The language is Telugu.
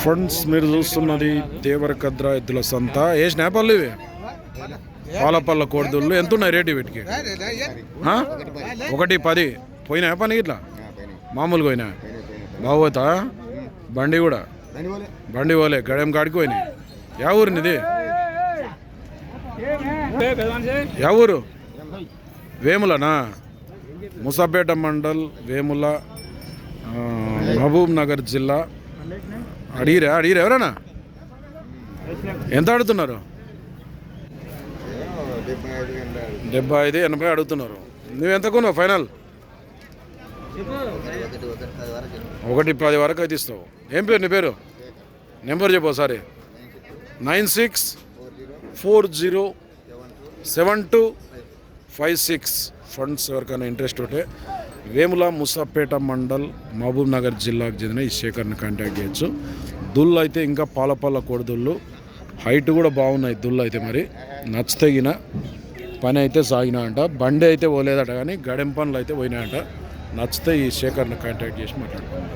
ఫ్రెండ్స్ మీరు చూస్తున్నది దేవరకద్ర ఎద్దుల సంత. ఏ స్నాపాలు ఇవి? పాలపల్ల కోడిదుళ్ళు. ఎంత ఉన్నాయి రేటు వీటికి? ఆ? ఒకటి పది. పోయినా పని ఇట్లా? మామూలుగా పోయినా బాగోతా? బండి కూడా? బండి పోలే. గడెం కాడికి పోయినాయి. యా ఊరినిది యా ఊరు? వేములనా? ముసాపేట మండల్ వేముల మహబూబ్ నగర్ జిల్లా. అడిగిరా అడిగిరా ఎవరన్నా? ఎంత అడుగుతున్నారు? డెబ్బై ఐదు ఎనభై అడుగుతున్నారు. నువ్వు ఎంత కొన్నావు ఫైనల్? ఒకటి పది వరకు అయితే ఇస్తావు. ఏం పేరు నీ పేరు? నెంబర్ చెప్పు ఒకసారి. Nine six four zero seven two five six. Funds ఎవరికైనా ఇంట్రెస్ట్ ఉంటే వేముల ముసాపేట మండల్ మహబూబ్ నగర్ జిల్లాకు చెందిన ఈ శేఖర్ని కాంటాక్ట్ చేయొచ్చు. దుళ్ళు అయితే ఇంకా పాలపాల కోడిదుళ్ళు. హైట్ కూడా బాగున్నాయి దుళ్ళు అయితే మరి. నచ్చతగిన పని అయితే సాగినా అంట. బండి అయితే పోలేదట కానీ గడెం పనులు అయితే పోయినాయంట. నచ్చితే ఈ శేఖర్ని కాంటాక్ట్ చేసి మాట్లాడుకుంటాం